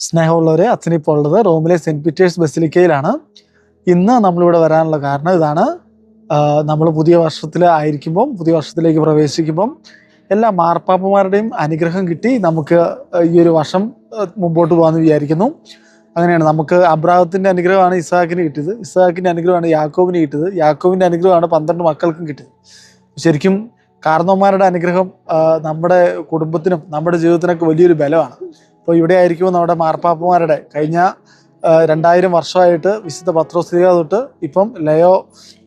സ്നേഹമുള്ളവരെ അച്ഛനിപ്പോൾ ഉള്ളത് റോമിലെ സെന്റ് പീറ്റേഴ്സ് ബസിലിക്കയിലാണ്. ഇന്ന് നമ്മളിവിടെ വരാനുള്ള കാരണം ഇതാണ്. നമ്മൾ പുതിയ വർഷത്തിൽ ആയിരിക്കുമ്പം പുതിയ വർഷത്തിലേക്ക് പ്രവേശിക്കുമ്പം എല്ലാ മാർപ്പാപ്പമാരുടെയും അനുഗ്രഹം കിട്ടി നമുക്ക് ഈ ഒരു വർഷം മുമ്പോട്ട് പോകാമെന്ന് വിചാരിക്കുന്നു. അങ്ങനെയാണ്. നമുക്ക് അബ്രാഹത്തിന്റെ അനുഗ്രഹമാണ് ഇസാഖിന് കിട്ടിയത്. ഇസാഖിന്റെ അനുഗ്രഹമാണ് യാക്കോബിന് കിട്ടിയത്. യാക്കോബിന്റെ അനുഗ്രഹമാണ് പന്ത്രണ്ട് മക്കൾക്കും കിട്ടിയത്. ശരിക്കും കാരണവന്മാരുടെ അനുഗ്രഹം നമ്മുടെ കുടുംബത്തിനും നമ്മുടെ ജീവിതത്തിനൊക്കെ വലിയൊരു ബലമാണ്. അപ്പോൾ ഇവിടെ ആയിരിക്കുമ്പോൾ നമ്മുടെ മാർപ്പാപ്പമാരുടെ കഴിഞ്ഞ രണ്ടായിരം വർഷമായിട്ട് വിശുദ്ധ പത്രോസ്ലിക തൊട്ട് ഇപ്പം ലയോ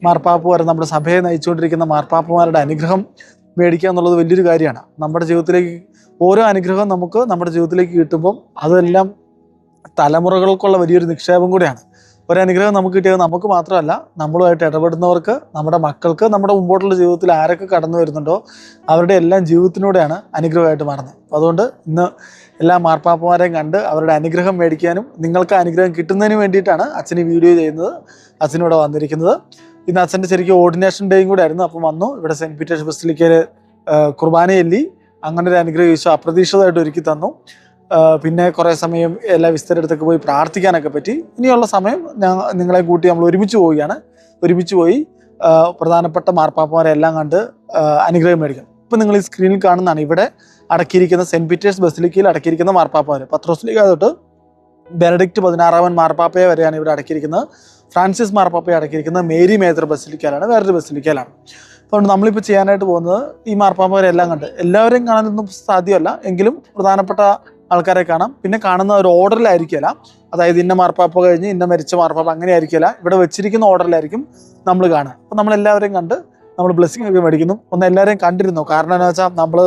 മാർപ്പാപ്പ് വരെ നമ്മുടെ സഭയെ നയിച്ചുകൊണ്ടിരിക്കുന്ന മാർപ്പാപ്പമാരുടെ അനുഗ്രഹം മേടിക്കുക എന്നുള്ളത് വലിയൊരു കാര്യമാണ്. നമ്മുടെ ജീവിതത്തിലേക്ക് ഓരോ അനുഗ്രഹം നമുക്ക് നമ്മുടെ ജീവിതത്തിലേക്ക് കിട്ടുമ്പം അതെല്ലാം തലമുറകൾക്കുള്ള വലിയൊരു നിക്ഷേപം കൂടിയാണ്. ഒരനുഗ്രഹം നമുക്ക് കിട്ടിയത് നമുക്ക് മാത്രമല്ല നമ്മളുമായിട്ട് ഇടപെടുന്നവർക്ക് നമ്മുടെ മക്കൾക്ക് നമ്മുടെ മുമ്പോട്ടുള്ള ജീവിതത്തിൽ ആരൊക്കെ കടന്നു വരുന്നുണ്ടോ അവരുടെ എല്ലാം ജീവിതത്തിലൂടെയാണ് അനുഗ്രഹമായിട്ട് മാറുന്നത്. അപ്പോൾ അതുകൊണ്ട് ഇന്ന് എല്ലാ മാർപ്പാപ്പമാരെയും കണ്ട് അവരുടെ അനുഗ്രഹം മേടിക്കാനും നിങ്ങൾക്ക് അനുഗ്രഹം കിട്ടുന്നതിന് വേണ്ടിയിട്ടാണ് അച്ഛൻ ഈ വീഡിയോ ചെയ്യുന്നത്. അച്ഛനിവിടെ വന്നിരിക്കുന്നത്. ഇന്ന് അച്ഛന്റെ ശരിക്കും ഓർഡിനേഷൻ ഡേയും കൂടെ ആയിരുന്നു. അപ്പം വന്നു. ഇവിടെ സെന്റ് പീറ്റേഴ്സ് ബസിലിക്കയിൽ കുർബാന ചൊല്ലി അങ്ങനെ ഒരു അനുഗ്രഹം ഈശോ അപ്രതീക്ഷിതമായിട്ട് ഒരുക്കി തന്നു. പിന്നെ കുറേ സമയം എല്ലാ വിസ്തരടുത്തൊക്കെ പോയി പ്രാർത്ഥിക്കാനൊക്കെ പറ്റി. ഇനിയുള്ള സമയം ഞാൻ നിങ്ങളെ കൂട്ടി നമ്മൾ ഒരുമിച്ച് പോവുകയാണ്. ഒരുമിച്ച് പോയി പ്രധാനപ്പെട്ട മാർപ്പാപ്പമാരെ എല്ലാം കണ്ട് അനുഗ്രഹം മേടിക്കണം. ഇപ്പം നിങ്ങൾ ഈ സ്ക്രീനിൽ കാണുന്നതാണ് ഇവിടെ അടക്കിയിരിക്കുന്ന സെന്റ് പീറ്റേഴ്സ് ബസിലിക്കയിൽ അടക്കിയിരിക്കുന്ന മാർപ്പാപ്പമാർ പത്രോസ്ലിക്ക തൊട്ട് ബെനഡിക്റ്റ് പതിനാറാമൻ മാർപ്പാപ്പയെ വരെയാണ് ഇവിടെ അടക്കിയിരിക്കുന്നത്. ഫ്രാൻസിസ് മാർപ്പാപ്പയെ അടക്കിയിരിക്കുന്നത് മേരി മേത്ര ബസിലിക്കയിലാണ് വേറൊരു ബസിലിക്കയിലാണ്. അതുകൊണ്ട് നമ്മളിപ്പോൾ ചെയ്യാനായിട്ട് പോകുന്നത് ഈ മാർപ്പാപ്പമാരെല്ലാം കണ്ട്. എല്ലാവരെയും കാണാനൊന്നും സാധ്യമല്ല. എങ്കിലും പ്രധാനപ്പെട്ട ആൾക്കാരെ കാണാം. പിന്നെ കാണുന്ന ഒരു ഓർഡറിലായിരിക്കില്ല അതായത് ഇന്ന മാർപ്പാപ്പ കഴിഞ്ഞ് ഇന്ന മരിച്ച മാർപ്പാപ്പ അങ്ങനെ ആയിരിക്കില്ല ഇവിടെ വെച്ചിരിക്കുന്ന ഓർഡറിലായിരിക്കും നമ്മൾ കാണുക. അപ്പം നമ്മൾ എല്ലാവരെയും കണ്ട് നമ്മൾ ബ്ലെസ്സിങ് ഒക്കെ മേടിക്കുന്നു. ഒന്ന് എല്ലാവരെയും കണ്ടിരുന്നു? കാരണം എന്താ വെച്ചാൽ നമ്മൾ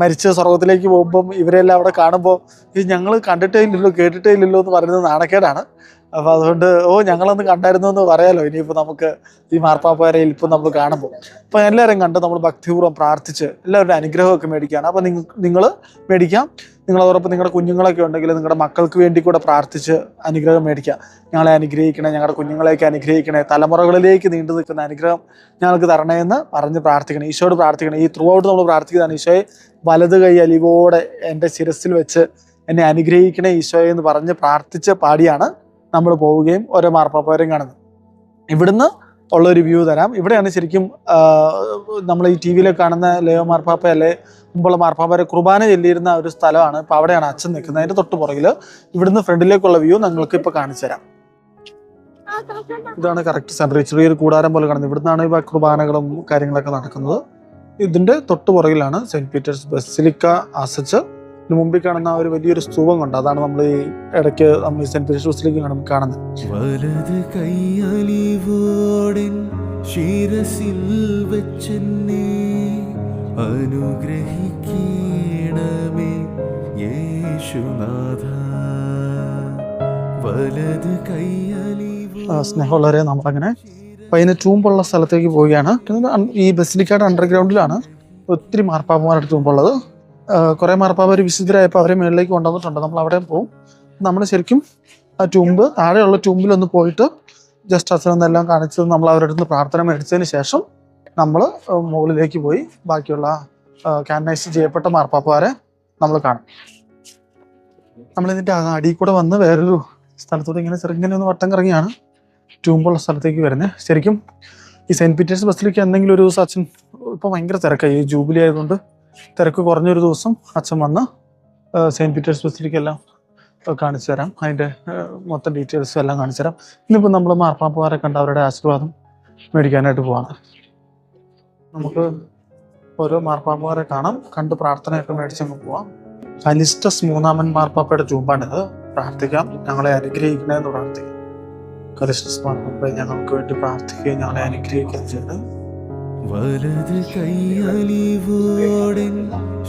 മരിച്ച സ്വർഗത്തിലേക്ക് പോകുമ്പം ഇവരെല്ലാം അവിടെ കാണുമ്പോൾ ഇത് ഞങ്ങൾ കണ്ടിട്ടേ ഇല്ലല്ലോ കേട്ടിട്ടേ ഇല്ലല്ലോ എന്ന് പറയുന്നത് നാണക്കേടാണ്. അപ്പോൾ അതുകൊണ്ട് ഓ ഞങ്ങളൊന്ന് കണ്ടായിരുന്നു എന്ന് പറയാലോ. ഇനിയിപ്പോ നമുക്ക് ഈ മാർപ്പാപ്പാരയിൽ ഇപ്പൊ നമ്മൾ കാണുമ്പോൾ അപ്പൊ എല്ലാവരും കണ്ട് നമ്മൾ ഭക്തിപൂർവം പ്രാർത്ഥിച്ച് എല്ലാവരുടെ അനുഗ്രഹമൊക്കെ മേടിക്കുകയാണ്. അപ്പൊ നിങ്ങൾ മേടിക്കാം. നിങ്ങൾ അതോടൊപ്പം നിങ്ങളുടെ കുഞ്ഞുങ്ങളൊക്കെ ഉണ്ടെങ്കിൽ നിങ്ങളുടെ മക്കൾക്ക് വേണ്ടി കൂടെ പ്രാർത്ഥിച്ച് അനുഗ്രഹം മേടിക്കാം. ഞങ്ങളെ അനുഗ്രഹിക്കണേ ഞങ്ങളുടെ കുഞ്ഞുങ്ങളെയൊക്കെ അനുഗ്രഹിക്കണേ തലമുറകളിലേക്ക് നീണ്ടു നിൽക്കുന്ന അനുഗ്രഹം ഞങ്ങൾക്ക് തരണേ എന്ന് പറഞ്ഞ് പ്രാർത്ഥിക്കണം. ഈശോയോട് പ്രാർത്ഥിക്കണം. ഈ ത്രൂ ഔട്ട് നമ്മൾ പ്രാർത്ഥിക്കുന്നതാണ് ഈശോയെ വലത് കൈ അലിവോടെ എന്റെ ശിരസിൽ വെച്ച് എന്നെ അനുഗ്രഹിക്കണേ ഈശോയെ എന്ന് പറഞ്ഞ് പ്രാർത്ഥിച്ച് പാടിയാണ് നമ്മൾ പോവുകയും ഓരോ മാർപ്പാപ്പവരെയും കാണുന്നത് ഇവിടുന്ന് ഉള്ള ഒരു വ്യൂ തരാം. ഇവിടെയാണ് ശരിക്കും നമ്മൾ ഈ ടി വിയിലൊക്കെ കാണുന്ന ലയോ മാർപ്പാപ്പ അല്ലെ മുമ്പുള്ള മാർപ്പാപ്പരെ കുർബാന ചെല്ലിയിരുന്ന ഒരു സ്ഥലമാണ്. ഇപ്പൊ അവിടെയാണ് അച്ഛൻ നിൽക്കുന്നത്. അതിന്റെ തൊട്ട് പുറകിൽ ഇവിടുന്ന് ഫ്രണ്ടിലേക്കുള്ള വ്യൂ നിങ്ങൾക്ക് ഇപ്പൊ കാണിച്ചു തരാം. ഇതാണ് കറക്റ്റ് സെന്റർ ചെറിയൊരു കൂടാരം പോലെ കാണുന്നത്. ഇവിടുന്നാണ് ഈ കുർബാനകളും കാര്യങ്ങളൊക്കെ നടക്കുന്നത്. ഇതിന്റെ തൊട്ട് പുറകിലാണ് സെന്റ് പീറ്റേഴ്സ് ബസിലിക്ക ആസച്ച് മുമ്പിൽ കാണുന്ന ഒരു വലിയൊരു സ്തൂപം കണ്ട്. അതാണ് നമ്മൾ ഈ ഇടയ്ക്ക് നമ്മൾ ഈ സെന്റ് പീറ്റേഴ്സ് ബസിലിക്ക കാണുന്നത്. വലത് കൈയലിവോടൻ ശിരസിൽ വെച്ചെന്നെ അനുഗ്രഹിക്കണമേ യേശുനാഥ. വലത് കൈയലിവോ ആ, സ്നേഹമുള്ളവരെ നമ്മളങ്ങനെ പയ്യനെ ചൂമ്പുള്ള സ്ഥലത്തേക്ക് പോവുകയാണ്. ഈ ബസിലിക്കാട് അണ്ടർഗ്രൗണ്ടിലാണ് ഒത്തിരി മാർപ്പാപ്പമാരുടെ ടൂമ്പുള്ളത് കുറേ ഒരു വിശുദ്ധരായപ്പോൾ അവരെ മുകളിലേക്ക് കൊണ്ടുവന്നിട്ടുണ്ട്. നമ്മൾ അവിടെ പോകും നമ്മൾ ശരിക്കും ആ ട്യൂമ്പ് താഴെയുള്ള ട്യൂമ്പിൽ ഒന്ന് പോയിട്ട് ജസ്റ്റ് അച്ഛനെന്നെല്ലാം കാണിച്ച് നമ്മൾ അവരുടെ അടുത്ത് പ്രാർത്ഥന മേടിച്ചതിന് ശേഷം നമ്മൾ മുകളിലേക്ക് പോയി ബാക്കിയുള്ള കാനൈസ് ചെയ്യപ്പെട്ട മാർപ്പാപ്പമാരെ നമ്മൾ കാണും. നമ്മൾ ഇതിന്റെ അടിയിൽ കൂടെ വന്ന് വേറൊരു സ്ഥലത്തോട്ട് ഇങ്ങനെ ചെറുങ്ങനെ ഒന്ന് വട്ടം കറങ്ങിയാണ് ട്യൂമ്പുള്ള സ്ഥലത്തേക്ക് വരുന്നത്. ശരിക്കും ഈ സെന്റ് പീറ്റേഴ്സ് ബസ്സിലേക്ക് എന്തെങ്കിലും ഒരു ദിവസം അച്ഛൻ ഇപ്പോൾ ഭയങ്കര തിരക്കായി. ജൂബിലി ആയതുകൊണ്ട് തിരക്ക് കുറഞ്ഞൊരു ദിവസം അച്ഛൻ വന്ന് സെയിന്റ് പീറ്റേഴ്സ് ബസ്സിലേക്ക് എല്ലാം കാണിച്ചു തരാം. അതിന്റെ മൊത്തം ഡീറ്റെയിൽസും എല്ലാം കാണിച്ചു തരാം. ഇന്നിപ്പോൾ നമ്മൾ മാർപ്പാപ്പുകാരെ കണ്ട് അവരുടെ ആശീർവാദം മേടിക്കാനായിട്ട് പോവാണ്. നമുക്ക് ഓരോ മാർപ്പാപ്പുകാരെ കാണാം. കണ്ട് പ്രാർത്ഥനയൊക്കെ മേടിച്ചങ്ങ് പോവാം. കലിസ്റ്റസ് മൂന്നാമൻ മാർപ്പാപ്പയുടെ ചൂമ്പാണിത് പ്രാർത്ഥിക്കാം. ഞങ്ങളെ അനുഗ്രഹിക്കണമെന്ന് പ്രാർത്ഥിക്കാം. കലിസ്റ്റസ് മാർപ്പാപ്പയെ ഞങ്ങൾക്ക് വേണ്ടി പ്രാർത്ഥിക്കുകയും ഞങ്ങളെ അനുഗ്രഹിക്കുകയും ചെയ്ത് വലത് കൈയലിവോടൻ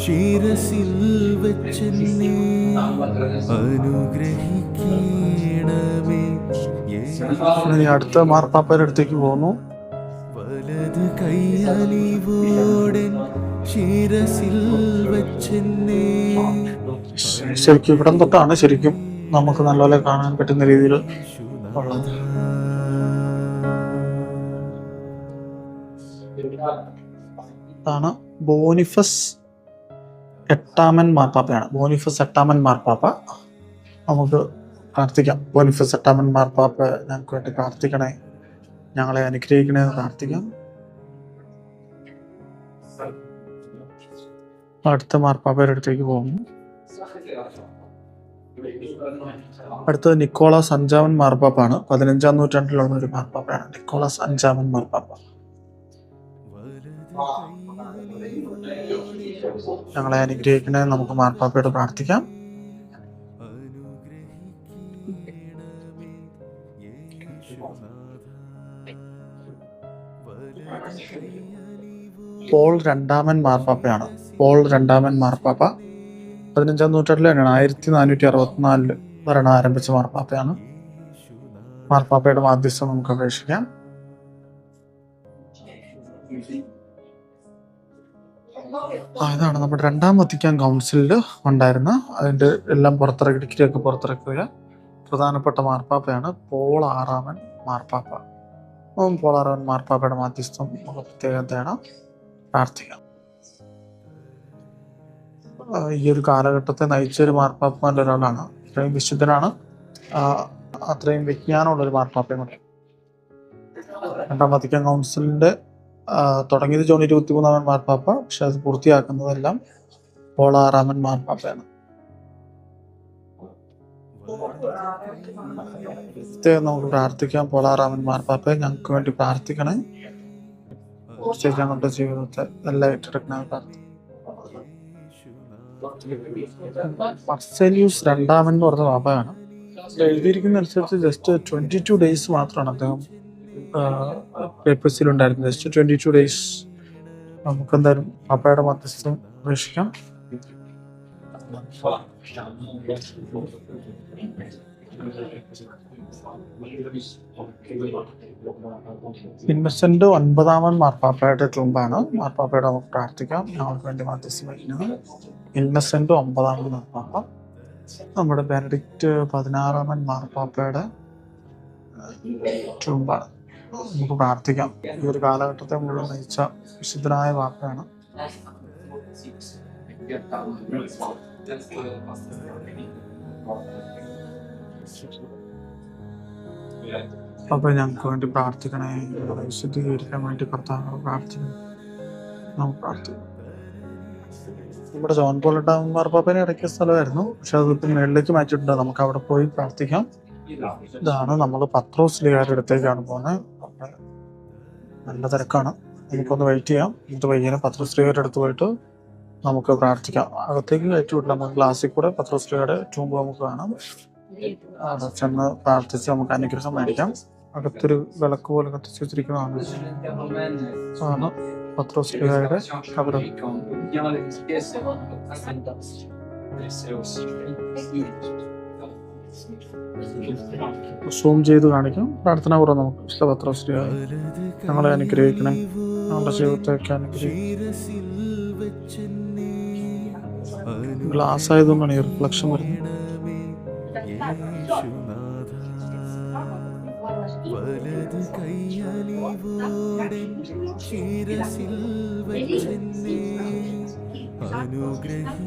ശിരസിൽ വെച്ചെന്നെ. അനുഗ്രഹിക്കണമേ അടുത്ത മാർപ്പാപ്പയുടെ അടുത്തേക്ക് പോകുന്നു. വലത് കൈയലിവോടൻ ശിരസിൽ വെച്ചെന്നെ. ശരിക്കും ഇവിടം തൊട്ടാണ് ശരിക്കും നമുക്ക് നല്ലപോലെ കാണാൻ പറ്റുന്ന രീതിയിൽ ഉള്ളത്. ഇതാണ് ബോനിഫസ് എട്ടാമൻ മാർപ്പാപ്പയാണ്. ബോനിഫസ് എട്ടാമൻ മാർപ്പാപ്പ. നമുക്ക് പ്രാർത്ഥിക്കാം. ബോനിഫസ് എട്ടാമൻ മാർപ്പാപ്പ ഞങ്ങൾക്ക് വേണ്ടി പ്രാർത്ഥിക്കണേ. ഞങ്ങളെ അനുഗ്രഹിക്കണേ എന്ന് പ്രാർത്ഥിക്കാം. അടുത്ത മാർപ്പാപ്പയുടെ അടുത്തേക്ക് പോകുന്നു. അടുത്തത് നിക്കോളാസ് അഞ്ചാമൻ മാർപ്പാപ്പാണ് പതിനഞ്ചാം നൂറ്റാണ്ടിലുള്ള ഒരു മാർപ്പാപ്പയാണ്. നിക്കോളാസ് അഞ്ചാമൻ മാർപ്പാപ്പ. ഞങ്ങളെ അനുഗ്രഹിക്കണേ നമുക്ക് മാർപ്പാപ്പയോട് പ്രാർത്ഥിക്കാം. പോൾ രണ്ടാമൻ മാർപ്പാപ്പയാണ്. പോൾ രണ്ടാമൻ മാർപ്പാപ്പ പതിനഞ്ചാം നൂറ്റാണ്ടിൽ തന്നെയാണ് ആയിരത്തി നാനൂറ്റി അറുപത്തിനാലിൽ ഭരണം ആരംഭിച്ച മാർപ്പാപ്പയാണ്. മാർപ്പാപ്പയുടെ മാധ്യസ്ഥം നമുക്ക് അപേക്ഷിക്കാം. ഇതാണ് നമ്മുടെ രണ്ടാം വത്തിക്കാൻ കൗൺസിലിൽ ഉണ്ടായിരുന്ന അതിന്റെ എല്ലാം പുറത്തിറക്കി ഡിഗ്രിയൊക്കെ പുറത്തിറക്കിയ പ്രധാനപ്പെട്ട മാർപ്പാപ്പയാണ് പോൾ ആറാമൻ മാർപ്പാപ്പ. ഓം പോൾ ആറാമൻ മാർപ്പാപ്പയുടെ മാധ്യസ്ഥം നമുക്ക് പ്രത്യേകം തേടാം. പ്രാർത്ഥിക്കാം. ഈ ഒരു കാലഘട്ടത്തെ നയിച്ച ഒരു നല്ല ഒരാളാണ്. അത്രയും വിശുദ്ധനാണ്. അത്രയും വിജ്ഞാനമുള്ള ഒരു മാർപ്പാപ്പയും കൂടെ. രണ്ടാം വത്തിക്കാൻ കൗൺസിലിന്റെ ആ, തുടങ്ങിയത് ജോൺ ഇരുപത്തിമൂന്നാമൻ മാർപ്പാപ്പ പക്ഷെ അത് പൂർത്തിയാക്കുന്നതെല്ലാം പോൾ ആറാമൻ മാർപ്പാപ്പയാണ്. നമുക്ക് പ്രാർത്ഥിക്കാം. പോളാറാമൻ മാർപ്പാപ്പയെ ഞങ്ങൾക്ക് വേണ്ടി പ്രാർത്ഥിക്കണേ. ഞങ്ങളുടെ ജീവിതത്തെ എല്ലാം ഏറ്റെടുക്കണേ പ്രാർത്ഥിക്കും. രണ്ടാമൻ എന്ന് പറഞ്ഞ പാപ്പയാണ് എഴുതിയിരിക്കുന്ന അനുസരിച്ച് ജസ്റ്റ് ട്വന്റി ടു ഡേയ്സ് മാത്രമാണ് അദ്ദേഹം പേപ്പേഴ്സിൽ ഉണ്ടായിരുന്നത് ജസ്റ്റ് ട്വന്റി ടു ഡേയ്സ് നമുക്ക് എന്തായാലും പാപ്പയുടെ മധ്യസ്ഥം അപേക്ഷിക്കാം. ഇൻവെസ്റ്റന്റ് ഒൻപതാമൻ മാർപ്പാപ്പയുടെ ട്രൂമ്പാണ് മാർപ്പാപ്പയുടെ നമുക്ക് പ്രാർത്ഥിക്കാം. ഞങ്ങൾക്ക് വേണ്ടി മധ്യസ്ഥം വഹിക്കുന്നത് ഇൻവെസ്റ്റന്റ് ഒമ്പതാമൻ മാർപ്പാപ്പ. നമ്മുടെ ബെനഡിക്റ്റ് പതിനാറാമൻ മാർപ്പാപ്പയുടെ ട്രൂമ്പാണ് നമുക്ക് പ്രാർത്ഥിക്കാം. ഈ ഒരു കാലഘട്ടത്തെ മുഴുവൻ നയിച്ച വിശുദ്ധനായ പാപ്പയാണ് അപ്പൊ ഞങ്ങൾക്ക് വേണ്ടി പ്രാർത്ഥിക്കണേ. വിശുദ്ധീകരിക്കാൻ വേണ്ടി കർത്താവ് പ്രാർത്ഥിക്കണം നമുക്ക് പ്രാർത്ഥിക്കാം നമ്മുടെ ജോൺ പോളിട്ടാമൻ മാർപ്പാപ്പനെ ഇടയ്ക്കിയ സ്ഥലമായിരുന്നു. പക്ഷെ അത് മേളിലേക്ക് മാറ്റിയിട്ടുണ്ട്. നമുക്ക് അവിടെ പോയി പ്രാർത്ഥിക്കാം. ഇതാണ് നമ്മൾ പത്രോസ് ലിഗാരുടെ അടുത്തേക്കാണ് പോകുന്നത്. നല്ല തിരക്കാണ്. നമുക്കൊന്ന് വെയിറ്റ് ചെയ്യാം. എന്നിട്ട് വൈകുന്നേരം പത്രശ്രീയുടെ അടുത്ത് പോയിട്ട് നമുക്ക് പ്രാർത്ഥിക്കാം. അകത്തേക്ക് കയറ്റി വിട്ടില്ല നമുക്ക് ക്ലാസ്സിൽ കൂടെ പത്രശ്രീയുടെ ട്യൂമ്പ് നമുക്ക് കാണാം. ചെന്ന് പ്രാർത്ഥിച്ച് നമുക്ക് അനുഗ്രഹം മേടിക്കാം. അകത്തൊരു വിളക്ക് പോലെ കത്തിച്ച് വെച്ചിരിക്കുന്നതാണ്. ആണ് പത്രോസ് ലിഗായുടെ കബറ് സൂം ചെയ്ത് കാണിക്കും. പ്രാർത്ഥന പുറം നമുക്ക് വിശുദ്ധ ശ്രീ ഞങ്ങളെ അനുഗ്രഹിക്കണേ. ഞങ്ങളുടെ ജീവിതത്തെയൊക്കെ അനുഗ്രഹിക്കും ഗ്ലാസ് ആയതുകൊണ്ടാണ് ഈ റിഫ്ലക്ഷൻ വരുന്നത് വലത് കൈയലിവോടെ ശിരസിൽ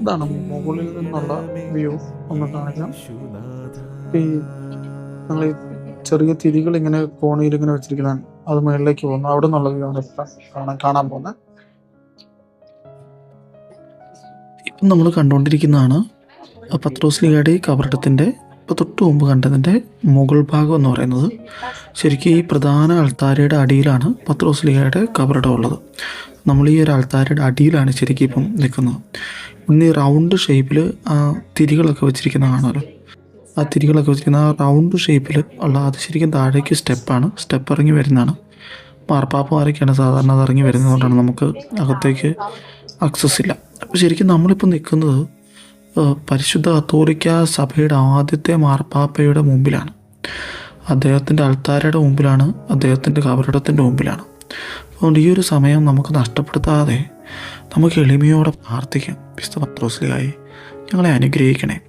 ഇതാണ് മുകളിൽ നിന്നുള്ള വ്യൂ ഒന്ന് കാണിക്കാം ഈ ഞങ്ങൾ ഈ ചെറിയ തിരികൾ ഇങ്ങനെ കോണിയിൽ ഇങ്ങനെ വെച്ചിരിക്കുന്നതാണ്. അത് മുകളിലേക്ക് പോകുന്നു. അവിടെ നിന്നുള്ള വ്യൂ ആണ് കാണാൻ കാണാൻ പോകുന്നത്. ഇപ്പം നമ്മൾ കണ്ടുകൊണ്ടിരിക്കുന്നതാണ് പത്രോസ് ലിഗയുടെ ഈ കബറിടത്തിന്റെ ഇപ്പോൾ തൊട്ട് മുമ്പ് കണ്ടതിന്റെ മുകൾ ഭാഗം എന്ന് പറയുന്നത്. ശരിക്കും ഈ പ്രധാന അൾത്താരയുടെ അടിയിലാണ് പത്രോസ് ലിഗയുടെ കബറിടം ഉള്ളത്. നമ്മൾ ഈ ഒരു അൾത്താരയുടെ അടിയിലാണ് ശരിക്കും ഇപ്പം നിൽക്കുന്നത്. ഇന്ന് ഈ റൗണ്ട് ഷേപ്പിൽ ആ തിരികളൊക്കെ വെച്ചിരിക്കുന്ന കാണാമല്ലോ? ആ തിരികളൊക്കെ വെച്ചിരിക്കുന്ന ആ റൗണ്ട് ഷേപ്പിൽ ഉള്ള അത് ശരിക്കും താഴേക്ക് സ്റ്റെപ്പാണ് സ്റ്റെപ്പ് ഇറങ്ങി വരുന്നതാണ്. മാർപ്പാപ്പമാരൊക്കെയാണ് സാധാരണ അത് ഇറങ്ങി വരുന്നതുകൊണ്ടാണ് നമുക്ക് അകത്തേക്ക് അക്സസ് ഇല്ല. അപ്പോൾ ശരിക്കും നമ്മളിപ്പോൾ നിൽക്കുന്നത് പരിശുദ്ധ കത്തോലിക്ക സഭയുടെ ആദ്യത്തെ മാർപ്പാപ്പയുടെ മുമ്പിലാണ്. അദ്ദേഹത്തിന്റെ അൾത്താരയുടെ മുമ്പിലാണ് അദ്ദേഹത്തിന്റെ കബറിടത്തിന്റെ മുമ്പിലാണ്. അതുകൊണ്ട് ഈ ഒരു സമയം നമുക്ക് നഷ്ടപ്പെടുത്താതെ നമുക്ക് എളിമയോടെ പ്രാർത്ഥിക്കാം. വിശുദ്ധ പത്രോസ്ലിയായി ഞങ്ങളെ അനുഗ്രഹിക്കണേ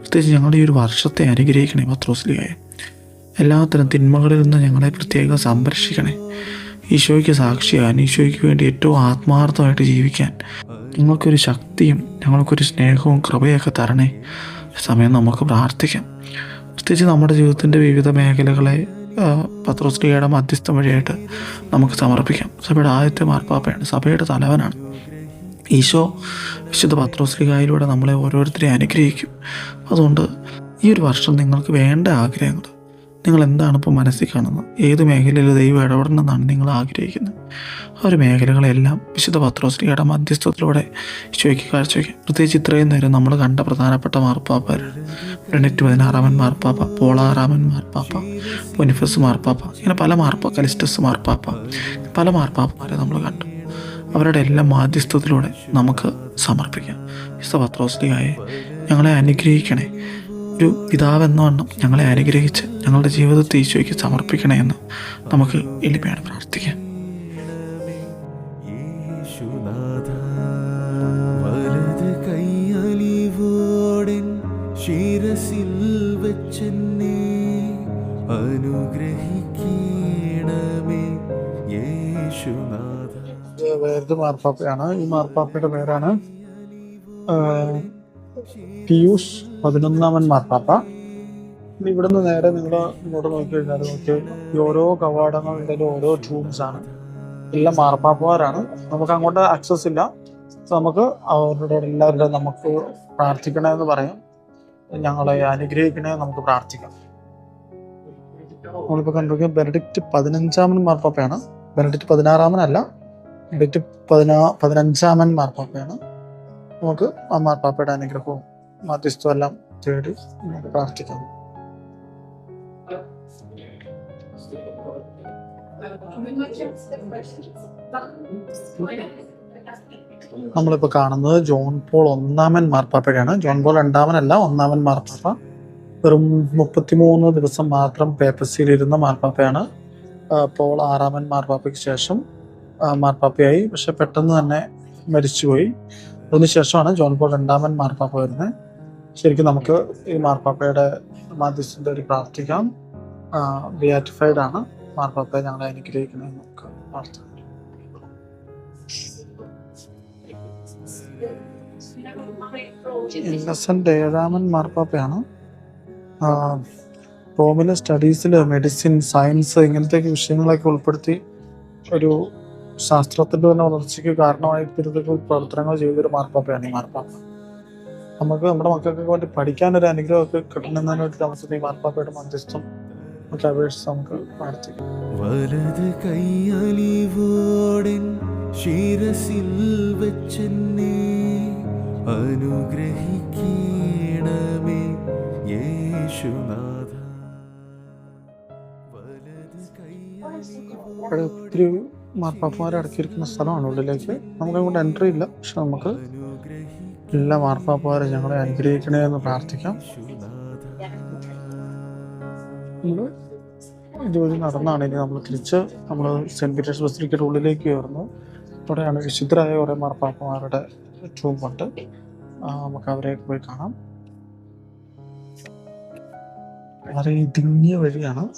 പ്രത്യേകിച്ച് ഞങ്ങളുടെ ഈ ഒരു വർഷത്തെ അനുഗ്രഹിക്കണേ പത്രോസ്ലിയായി. എല്ലാത്തരം തിന്മകളിൽ നിന്ന് ഞങ്ങളെ പ്രത്യേകം സംരക്ഷിക്കണേ. ഈശോയ്ക്ക് സാക്ഷിയാകാൻ ഈശോയ്ക്ക് വേണ്ടി ഏറ്റവും ആത്മാർത്ഥമായിട്ട് ജീവിക്കാൻ ഞങ്ങൾക്കൊരു ശക്തിയും ഞങ്ങൾക്കൊരു സ്നേഹവും കൃപയൊക്കെ തരണേ. സമയം നമുക്ക് പ്രാർത്ഥിക്കാം. പ്രത്യേകിച്ച് നമ്മുടെ ജീവിതത്തിന്റെ വിവിധ മേഖലകളെ പത്രോസ്ലിയുടെ മധ്യസ്ഥം വഴിയായിട്ട് നമുക്ക് സമർപ്പിക്കാം. സഭയുടെ ആദ്യത്തെ മാർപ്പാപ്പയാണ്. സഭയുടെ തലവനാണ്. ഈശോ വിശുദ്ധ പത്രോസ്ലിഹായിലൂടെ നമ്മളെ ഓരോരുത്തരെയും അനുഗ്രഹിക്കും. അതുകൊണ്ട് ഈ ഒരു വർഷം നിങ്ങൾക്ക് വേണ്ട ആഗ്രഹങ്ങൾ നിങ്ങൾ എന്താണ് ഇപ്പോൾ മനസ്സിൽ കാണുന്നത്? ഏത് മേഖലയിൽ ദൈവം ഇടപെടണമെന്നാണ് നിങ്ങൾ ആഗ്രഹിക്കുന്നത്? ആ ഒരു മേഖലകളെല്ലാം വിശുദ്ധ പത്രോശ്രീയുടെ മധ്യസ്ഥത്തിലൂടെ ഈശോയ്ക്ക് കാഴ്ചവെക്കാം. പ്രത്യേകിച്ച് ഇത്രയും നേരം നമ്മൾ കണ്ട പ്രധാനപ്പെട്ട മാർപ്പാപ്പർ ബെനറ്റ് പതിനാറാമൻ മാർപ്പാപ്പ പോളാറാമൻ മാർപ്പാപ്പ പൊനിഫസ് മാർപ്പാപ്പ ഇങ്ങനെ പല മാർപ്പ കലിസ്റ്റസ് മാർപ്പാപ്പ പല മാർപ്പാപ്പമാരെ നമ്മൾ കണ്ടു. അവരുടെ എല്ലാം മാധ്യസ്ഥത്തിലൂടെ നമുക്ക് സമർപ്പിക്കാം. വിശുദ്ധ പത്രോസ്ലിയായെ ഞങ്ങളെ അനുഗ്രഹിക്കണേ. ഒരു പിതാവെന്ന വണ്ണം ഞങ്ങളെ അനുഗ്രഹിച്ച് ഞങ്ങളുടെ ജീവിതത്തെ ഈശോയ്ക്ക് സമർപ്പിക്കണേ എന്ന് നമുക്ക് എളിമയാണ് പ്രാർത്ഥിക്കാം. ശിരസിൽ വെച്ചെന്നെ അനുഗ്രഹിക്കണമേ യേശുനാഥ. വേറൊരു മാർപ്പാപ്പയാണ്. ഈ മാർപ്പാപ്പയുടെ പേരാണ് പിയൂഷ് പതിനൊന്നാമൻ മാർപ്പാപ്പ. ഇവിടുന്ന് നേരെ നിങ്ങൾ ഇങ്ങോട്ട് നോക്കി കഴിഞ്ഞാൽ നോക്കി ഈ ഓരോ കവാടങ്ങളുടെ ഓരോ ടൂംസ് ആണ്. എല്ലാം മാർപ്പാപ്പമാരാണ്. നമുക്ക് അങ്ങോട്ട് ആക്സസ് ഇല്ല. നമുക്ക് അവരുടെ എല്ലാവരുടെ നമുക്ക് പ്രാർത്ഥിക്കണേ എന്ന് പറയും. ഞങ്ങളെ അനുഗ്രഹിക്കണേ നമുക്ക് പ്രാർത്ഥിക്കാം. നമ്മളിപ്പോൾ കണ്ടിരിക്കുന്നത് ബെനഡിക്റ്റ് പതിനഞ്ചാമൻ മാർപ്പാപ്പയാണ്. ബെനഡിക്റ്റ് പതിനാറാമനല്ല ബെനഡിക്റ്റ് പതിനാ പതിനഞ്ചാമൻ മാർപ്പാപ്പയാണ്. നമുക്ക് ആ മാർപ്പാപ്പയുടെ അനുഗ്രഹവും മാധ്യസ്ഥവും എല്ലാം തേടി പ്രാർത്ഥിക്കുന്നു നമ്മളിപ്പോ കാണുന്നത് ജോൺ പോൾ ഒന്നാമൻ മാർപ്പാപ്പയാണ് ജോൺ പോൾ രണ്ടാമനല്ല ഒന്നാമൻ മാർപ്പാപ്പ. വെറും മുപ്പത്തിമൂന്ന് ദിവസം മാത്രം പേപ്പസിയിലിരുന്ന മാർപ്പാപ്പയാണ്. ആ, പോൾ ആറാമൻ മാർപ്പാപ്പയ്ക്ക് ശേഷം മാർപ്പാപ്പയായി. പക്ഷെ പെട്ടെന്ന് തന്നെ മരിച്ചുപോയി. അതിനുശേഷമാണ് ജോൺ പോൾ രണ്ടാമൻ മാർപ്പാപ്പ വരുന്നത്. ശരിക്കും നമുക്ക് ഈ മാർപ്പാപ്പയുടെ മാധ്യസ്ഥന്റെ ഒരു പ്രാർത്ഥിക്കാം. ബിയാറ്റിഫൈഡ് ആണ് മാർപ്പാപ്പയെ ഞങ്ങളെ അനുഗ്രഹിക്കണമെന്ന് നമുക്ക് പ്രാർത്ഥിക്കാം. ഇന്നസെന്റ് ഏഴാമൻ മാർപ്പാപ്പയാണ്. റോമിലെ സ്റ്റഡീസിൽ മെഡിസിൻ സയൻസ് ഇങ്ങനത്തെ വിഷയങ്ങളൊക്കെ ഉൾപ്പെടുത്തി ഒരു ശാസ്ത്രത്തിന്റെ തന്നെ വളർച്ചയ്ക്ക് കാരണമായി തീരുന്ന പ്രവർത്തനങ്ങൾ ചെയ്തൊരു മാർപ്പാപ്പയാണ് ഈ മാർപ്പാപ്പ. നമുക്ക് നമ്മുടെ മക്കൾക്ക് വേണ്ടി പഠിക്കാൻ ഒരു അനുഗ്രഹമൊക്കെ വേണ്ടി നമുക്ക് ഈ മാർപ്പാപ്പയുടെ മധ്യസ്ഥം ഒക്കെ അപേക്ഷിച്ച് നമുക്ക് പ്രാർത്ഥിക്കാം. വലത് കൈയലിവോടൻ ശിരസിൽ വെച്ചെന്നെ അനുഗ്രഹിക്കണമേ യേശുനാഥ. ഇവിടെ ഒത്തിരി മാർപ്പാപ്പമാരെ അടക്കിയിരിക്കുന്ന സ്ഥലമാണ് ഉള്ളിലേക്ക്. നമുക്ക് അങ്ങോട്ട് എൻട്രി ഇല്ല പക്ഷെ നമുക്ക് എല്ലാ മാർപ്പാപ്പാരും ഞങ്ങളെ അനുഗ്രഹിക്കണേ എന്ന് പ്രാർത്ഥിക്കാം. നമ്മൾ നടന്നാണെങ്കിൽ നമ്മൾ തിരിച്ച് നമ്മൾ സെന്റ് പീറ്റേഴ്സ് ബസിലിക്കയുടെ ഉള്ളിലേക്ക് കയറുന്നു അവിടെയാണ് വിശുദ്ധരായ കുറേ മാർപ്പാപ്പമാരുടെ ചൂമ്പുണ്ട് നമുക്ക് അവരെ പോയി കാണാം. വളരെ ഇടുങ്ങിയ വഴിയാണ്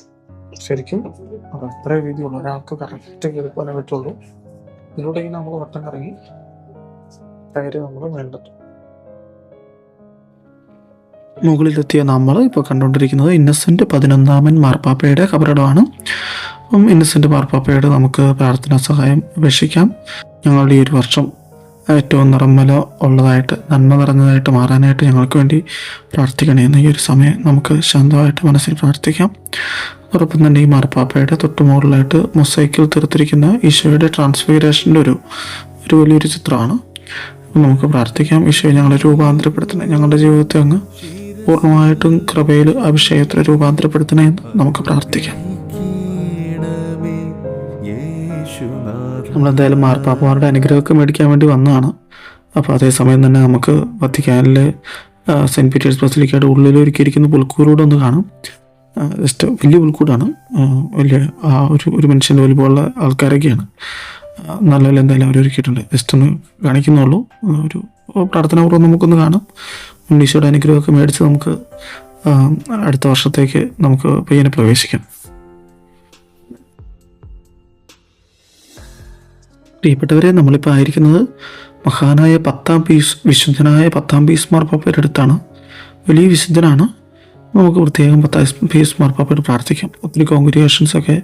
ശരിക്കും. അത് അത്ര വീതിയുള്ളൂ ഒരാൾക്ക് കറക്റ്റ് കയറി പോകാനേ പറ്റുള്ളൂ. ഇതിലൂടെ ഇങ്ങനെ നമ്മൾ വട്ടം കറങ്ങി കയറി നമ്മൾ വേണ്ടത്. മുകളിലെത്തിയ നമ്മൾ ഇപ്പോൾ കണ്ടുകൊണ്ടിരിക്കുന്നത് ഇന്നസെന്റ് പതിനൊന്നാമൻ മാർപ്പാപ്പയുടെ കബറിടമാണ്. അപ്പം ഇന്നസെന്റ് മാർപ്പാപ്പയുടെ നമുക്ക് പ്രാർത്ഥനാ സഹായം അപേക്ഷിക്കാം. ഞങ്ങളുടെ ഈ ഒരു വർഷം ഏറ്റവും നിറമ്മല ഉള്ളതായിട്ട് നന്മ നിറഞ്ഞതായിട്ട് മാറാനായിട്ട് ഞങ്ങൾക്ക് വേണ്ടി പ്രാർത്ഥിക്കണേ എന്ന ഈ ഒരു സമയം നമുക്ക് ശാന്തമായിട്ട് മനസ്സിൽ പ്രാർത്ഥിക്കാം. അതോടൊപ്പം തന്നെ ഈ മാർപ്പാപ്പയുടെ തൊട്ടുമുകളിലായിട്ട് മൊസൈക്കിൽ തീർത്തിരിക്കുന്ന ഈശോയുടെ ട്രാൻസ്ഫിഗറേഷന്റെ ഒരു ഒരു വലിയൊരു ചിത്രമാണ്. നമുക്ക് പ്രാർത്ഥിക്കാം. ഈശോയെ ഞങ്ങളെ രൂപാന്തരപ്പെടുത്തണം. ഞങ്ങളുടെ ജീവിതത്തെ അങ്ങ് പൂർണമായിട്ടും കൃപയിൽ അഭിഷേകത്തിൽ രൂപാന്തരപ്പെടുത്തണേ എന്ന് നമുക്ക് പ്രാർത്ഥിക്കാം. നമ്മളെന്തായാലും മാർപ്പാപ്പമാരുടെ അനുഗ്രഹമൊക്കെ മേടിക്കാൻ വേണ്ടി വന്നതാണ്. അപ്പോൾ അതേസമയം തന്നെ നമുക്ക് വത്തിക്കാനിലെ സെന്റ് പീറ്റേഴ്സ് ബസിലിക്കയുടെ ഉള്ളിൽ ഒരുക്കിയിരിക്കുന്ന പുൽക്കൂറൂടെ ഒന്ന് കാണാം. ജസ്റ്റ് വലിയ പുൽക്കൂടാണ്. വലിയ ഒരു ഒരു മനുഷ്യന്റെ വലിപ്പമുള്ള ആൾക്കാരൊക്കെയാണ്. നല്ല എന്തായാലും അവരൊരുക്കിയിട്ടുണ്ട്. ജസ്റ്റ് ഒന്ന് കാണിക്കുന്നുള്ളൂ. ഒരു പ്രാർത്ഥനാപൂർവം നമുക്കൊന്ന് കാണാം. ഉണ്ണീശോയുടെ അനുഗ്രഹമൊക്കെ മേടിച്ച് നമുക്ക് അടുത്ത വർഷത്തേക്ക് നമുക്ക് പയ്യനെ പ്രവേശിക്കാം. പ്രിയപ്പെട്ടവരെ നമ്മളിപ്പോൾ ആയിരിക്കുന്നത് മഹാനായ പത്താം പീസ് വിശുദ്ധനായ പത്താം പീസ് മാർപ്പാപ്പയുടെ അടുത്താണ്. വലിയ വിശുദ്ധനാണ്. നമുക്ക് പ്രത്യേകം പത്താം പീസ് മാർപ്പാപ്പയോട് പ്രാർത്ഥിക്കാം. ഒത്തിരി കോൺഗ്രിഗേഷൻസ് ഒക്കെ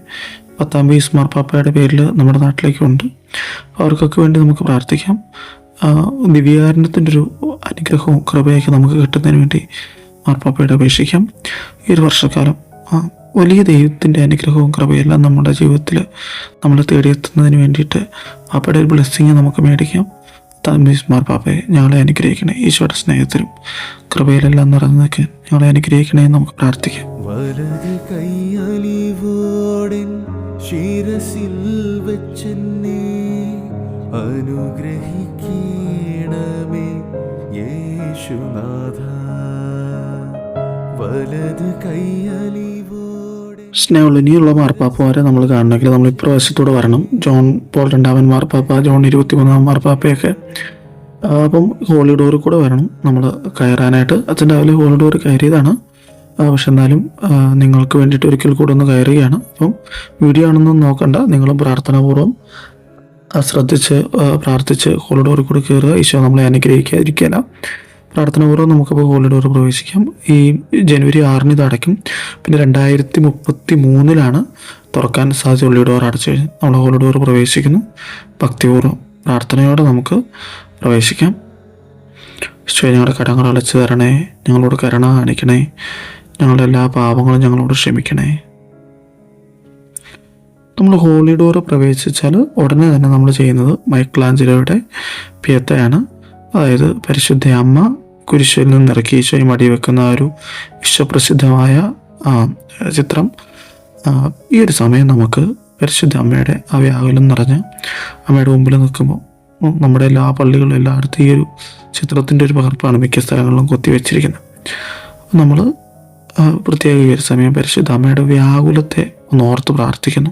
പത്താം പീസ് മാർപ്പാപ്പയുടെ പേരിൽ നമ്മുടെ നാട്ടിലേക്കുണ്ട് അവർക്കൊക്കെ വേണ്ടി നമുക്ക് പ്രാർത്ഥിക്കാം. ആ, ദിവ്യകാരുണ്യത്തിന്റെ ഒരു അനുഗ്രഹവും കൃപയൊക്കെ നമുക്ക് കിട്ടുന്നതിന് വേണ്ടി മാർപ്പാപ്പയോട് അപേക്ഷിക്കാം. ഈ ഒരു വർഷക്കാലം വലിയ ദൈവത്തിന്റെ അനുഗ്രഹവും കൃപയെല്ലാം നമ്മുടെ ജീവിതത്തിൽ നമ്മൾ തേടിയെത്തുന്നതിന് വേണ്ടിയിട്ട് പാപ്പയുടെ ഒരു ബ്ലെസ്സിങ് നമുക്ക് മേടിക്കാം. തമ്മീസ് മാർപ്പാപ്പയെ ഞങ്ങളെ അനുഗ്രഹിക്കണേ. ഈശോയുടെ സ്നേഹത്തിലും കൃപയിലെല്ലാം നിറഞ്ഞു നിൽക്കാൻ ഞങ്ങളെ അനുഗ്രഹിക്കണേ നമുക്ക് പ്രാർത്ഥിക്കാം. ശിരസിൽ വെച്ചെന്നെ. അനുഗ്രഹിക്കണമേ യേശുനാഥ വലത് കൈയലിവോടെ. സ്നേഹമുള്ള ഇനിയുള്ള നമ്മൾ കാണണമെങ്കിൽ നമ്മൾ ഇപ്രാവശ്യത്തോടെ വരണം. ജോൺ പോൾ രണ്ടാമൻ മാർപ്പാപ്പ ജോൺ ഇരുപത്തിമൂന്നാം മാർപ്പാപ്പയൊക്കെ. അപ്പം ഹോളി ഡോറിൽ കൂടെ വരണം. നമ്മൾ കയറാനായിട്ട് അച്ഛൻ രാവിലെ ഹോളി ഡോർ കയറിയതാണ്. പക്ഷെ എന്നാലും നിങ്ങൾക്ക് വേണ്ടിയിട്ട് ഒരിക്കൽ കൂടെ ഒന്ന് കയറുകയാണ്. അപ്പം വീഡിയോ ആണെന്നൊന്നും നോക്കണ്ട. നിങ്ങളും പ്രാർത്ഥനാപൂർവം ശ്രദ്ധിച്ച് പ്രാർത്ഥിച്ച് ഹോളി ഡോറിൽ കൂടെ കയറുക. ഈശോ നമ്മളെ അനുഗ്രഹിക്കാതിരിക്കുകയില്ല. പ്രാർത്ഥനാപൂർവം നമുക്കപ്പോൾ ഹോളി ഡോർ പ്രവേശിക്കാം. ഈ ജനുവരി ആറിന് ഇത് അടയ്ക്കും. പിന്നെ രണ്ടായിരത്തി മുപ്പത്തി മൂന്നിലാണ് തുറക്കാൻ സാധ്യത ഹോളി ഡോർ അടച്ചു കഴിഞ്ഞ് നമ്മൾ ഹോളി ഡോർ പ്രവേശിക്കുന്നു. ഭക്തിപൂർവം പ്രാർത്ഥനയോടെ നമുക്ക് പ്രവേശിക്കാം. ഈശോ ഞങ്ങളുടെ കടങ്ങൾ അടച്ചു തരണേ. ഞങ്ങളോട് കരുണ കാണിക്കണേ. ഞങ്ങളുടെ എല്ലാ പാപങ്ങളും ഞങ്ങളോട് ക്ഷമിക്കണേ. നമ്മൾ ഹോളി ഡോർ പ്രവേശിച്ചാൽ ഉടനെ തന്നെ നമ്മൾ ചെയ്യുന്നത് മൈക്കിളാഞ്ചലോയുടെ പിയത്തയാണ്. അതായത് പരിശുദ്ധ അമ്മ കുരിശിൽ നിന്ന് ഇറക്കി ഈശോയും അടിവെക്കുന്ന ഒരു വിശ്വപ്രസിദ്ധമായ ചിത്രം. ഈ ഒരു സമയം നമുക്ക് പരിശുദ്ധ അമ്മയുടെ ആ വ്യാകുലം നിറഞ്ഞ് അമ്മയുടെ മുമ്പിൽ നിൽക്കുമ്പോൾ നമ്മുടെ എല്ലാ പള്ളികളിലും എല്ലായിടത്തും ഈ ഒരു ചിത്രത്തിന്റെ ഒരു പകർപ്പാണ് മിക്ക സ്ഥലങ്ങളിലും കൊത്തിവെച്ചിരിക്കുന്നത് നമ്മൾ പ്രത്യേക ഈ ഒരു സമയം പരിശുദ്ധ അമ്മയുടെ വ്യാകുലത്തെ ഒന്ന് ഓർത്ത് പ്രാർത്ഥിക്കുന്നു.